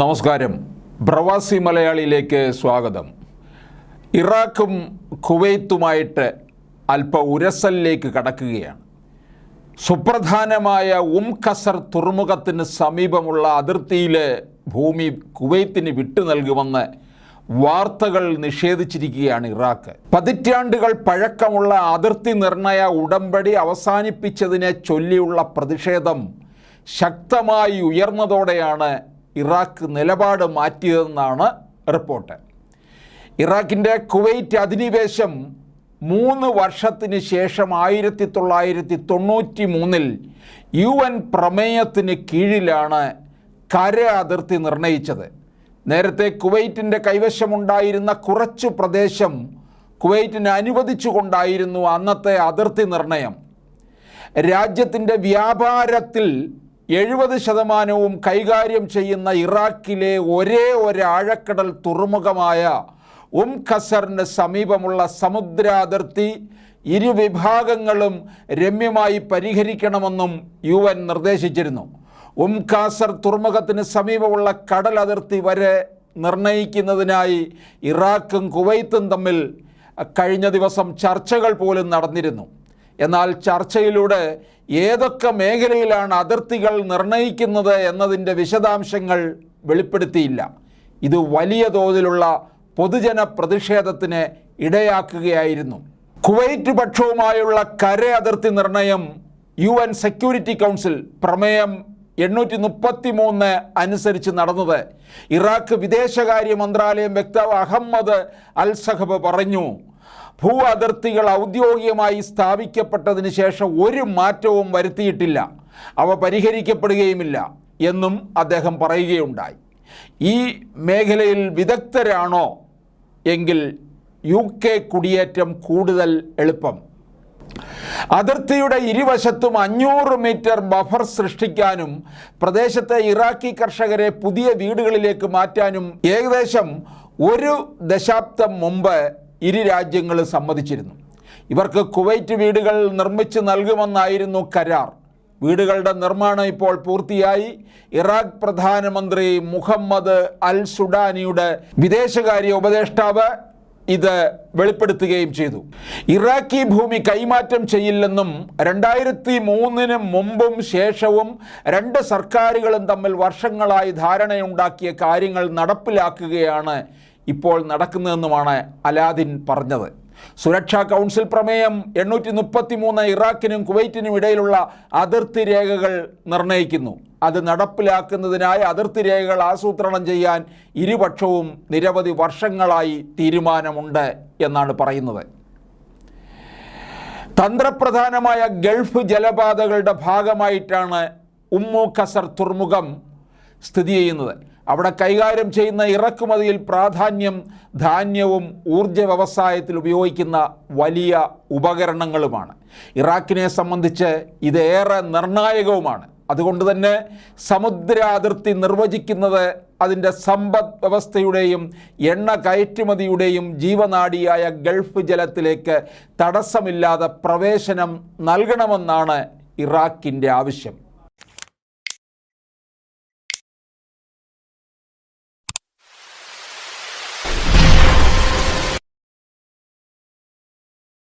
നമസ്കാരം. പ്രവാസി മലയാളിയിലേക്ക് സ്വാഗതം. ഇറാഖും കുവൈത്തുമായിട്ട് അല്പ ഉരസലിലേക്ക് കടക്കുകയാണ്. സുപ്രധാനമായ ഉം ഖസർ തുറമുഖത്തിന് സമീപമുള്ള അതിർത്തിയിലെ ഭൂമി കുവൈത്തിന് വിട്ടു നൽകുമെന്ന് വാർത്തകൾ നിഷേധിച്ചിരിക്കുകയാണ് ഇറാഖ്. പതിറ്റാണ്ടുകൾ പഴക്കമുള്ള അതിർത്തി നിർണയ ഉടമ്പടി അവസാനിപ്പിച്ചതിനെ ചൊല്ലിയുള്ള പ്രതിഷേധം ശക്തമായി ഉയർന്നതോടെയാണ് ഇറാഖ് നിലപാട് മാറ്റിയതെന്നാണ് റിപ്പോർട്ട്. ഇറാഖിന്റെ കുവൈറ്റ് അധിനിവേശം മൂന്ന് വർഷത്തിന് ശേഷം ആയിരത്തി തൊള്ളായിരത്തി തൊണ്ണൂറ്റി മൂന്നിൽ യു എൻ പ്രമേയത്തിന് കീഴിലാണ് കര അതിർത്തി നിർണയിച്ചത്. നേരത്തെ കുവൈറ്റിന്റെ കൈവശമുണ്ടായിരുന്ന കുറച്ചു പ്രദേശം കുവൈറ്റിന് അനുവദിച്ചുകൊണ്ടായിരുന്നു അന്നത്തെ അതിർത്തി നിർണയം. രാജ്യത്തിന്റെ വ്യാപാരത്തിൽ എഴുപത് ശതമാനവും കൈകാര്യം ചെയ്യുന്ന ഇറാഖിലെ ഒരേ ഒരു ആഴക്കടൽ തുറമുഖമായ ഉം ഖസറിന് സമീപമുള്ള സമുദ്ര അതിർത്തി ഇരു രമ്യമായി പരിഹരിക്കണമെന്നും യു എൻ നിർദ്ദേശിച്ചിരുന്നു. ഉം ഖാസർ തുറമുഖത്തിന് സമീപമുള്ള കടൽ അതിർത്തി വരെ നിർണയിക്കുന്നതിനായി ഇറാഖും കുവൈത്തും തമ്മിൽ കഴിഞ്ഞ ദിവസം ചർച്ചകൾ പോലും നടന്നിരുന്നു. എന്നാൽ ചർച്ചയിലൂടെ ഏതൊക്കെ മേഖലയിലാണ് അതിർത്തികൾ നിർണയിക്കുന്നത് എന്നതിന്റെ വിശദാംശങ്ങൾ വെളിപ്പെടുത്തിയില്ല. ഇത് വലിയ തോതിലുള്ള പൊതുജന പ്രതിഷേധത്തിന് ഇടയാക്കുകയായിരുന്നു. കുവൈറ്റ് പക്ഷവുമായുള്ള കര അതിർത്തി നിർണയം യു എൻ സെക്യൂരിറ്റി കൗൺസിൽ പ്രമേയം എണ്ണൂറ്റി മുപ്പത്തി മൂന്ന് അനുസരിച്ച് നടന്നത്. ഇറാഖ് വിദേശകാര്യ മന്ത്രാലയം വക്താവ് അഹമ്മദ് അൽ സഹബ് പറഞ്ഞു ഭൂ അതിർത്തികൾ ഔദ്യോഗികമായി സ്ഥാപിക്കപ്പെട്ടതിന് ശേഷം ഒരു മാറ്റവും വരുത്തിയിട്ടില്ല. അവ പരിഹരിക്കപ്പെടുകയുമില്ല എന്നും അദ്ദേഹം പറയുകയുണ്ടായി. ഈ മേഖലയിൽ വിദഗ്ധരാണോ എങ്കിൽ യു കെ കുടിയേറ്റം കൂടുതൽ എളുപ്പം. അതിർത്തിയുടെ ഇരുവശത്തും അഞ്ഞൂറ് മീറ്റർ ബഫർ സൃഷ്ടിക്കാനും പ്രദേശത്തെ ഇറാഖി കർഷകരെ പുതിയ വീടുകളിലേക്ക് മാറ്റാനും ഏകദേശം ഒരു ദശാബ്ദം മുമ്പ് ഇരു രാജ്യങ്ങളും സമ്മതിച്ചിരുന്നു. ഇവർക്ക് കുവൈറ്റ് വീടുകൾ നിർമ്മിച്ച് നൽകുമെന്നായിരുന്നു കരാർ. വീടുകളുടെ നിർമ്മാണം ഇപ്പോൾ പൂർത്തിയായി. ഇറാഖ് പ്രധാനമന്ത്രി മുഹമ്മദ് അൽ സുഡാനിയുടെ വിദേശകാര്യ ഉപദേഷ്ടാവ് ഇത് വെളിപ്പെടുത്തുകയും ചെയ്തു. ഇറാഖി ഭൂമി കൈമാറ്റം ചെയ്യില്ലെന്നും രണ്ടായിരത്തി മൂന്നിന് മുമ്പും ശേഷവും രണ്ട് സർക്കാരുകളും തമ്മിൽ വർഷങ്ങളായി ധാരണയുണ്ടാക്കിയ കാര്യങ്ങൾ നടപ്പിലാക്കുകയാണ് ഇപ്പോൾ നടക്കുന്നതെന്നുമാണ് അലാദിൻ പറഞ്ഞത്. സുരക്ഷാ കൗൺസിൽ പ്രമേയം എണ്ണൂറ്റി മുപ്പത്തി മൂന്ന് ഇറാഖിനും കുവൈറ്റിനും ഇടയിലുള്ള അതിർത്തി രേഖകൾ നിർണയിക്കുന്നു അത് നടപ്പിലാക്കുന്നതിനായി അതിർത്തി രേഖകൾ ആസൂത്രണം ചെയ്യാൻ ഇരുപക്ഷവും നിരവധി വർഷങ്ങളായി തീരുമാനമുണ്ട് എന്നാണ് പറയുന്നത്. തന്ത്രപ്രധാനമായ ഗൾഫ് ജലപാതകളുടെ ഭാഗമായിട്ടാണ് ഉമ്മു ഖസർ തുറമുഖം സ്ഥിതി ചെയ്യുന്നത്. അവിടെ കൈകാര്യം ചെയ്യുന്ന ഇറക്കുമതിയിൽ പ്രാധാന്യം ധാന്യവും ഊർജ വ്യവസായത്തിൽ ഉപയോഗിക്കുന്ന വലിയ ഉപകരണങ്ങളുമാണ്. ഇറാഖിനെ സംബന്ധിച്ച് ഇതേറെ നിർണായകവുമാണ്. അതുകൊണ്ട് തന്നെ സമുദ്ര അതിർത്തി നിർവചിക്കുന്നത് അതിന്റെ സമ്പദ് വ്യവസ്ഥയുടെയും എണ്ണ കയറ്റുമതിയുടെയും ജീവനാടിയായ ഗൾഫ് ജലത്തിലേക്ക് തടസ്സമില്ലാതെ പ്രവേശനം നൽകണമെന്നാണ് ഇറാഖിന്റെ ആവശ്യം.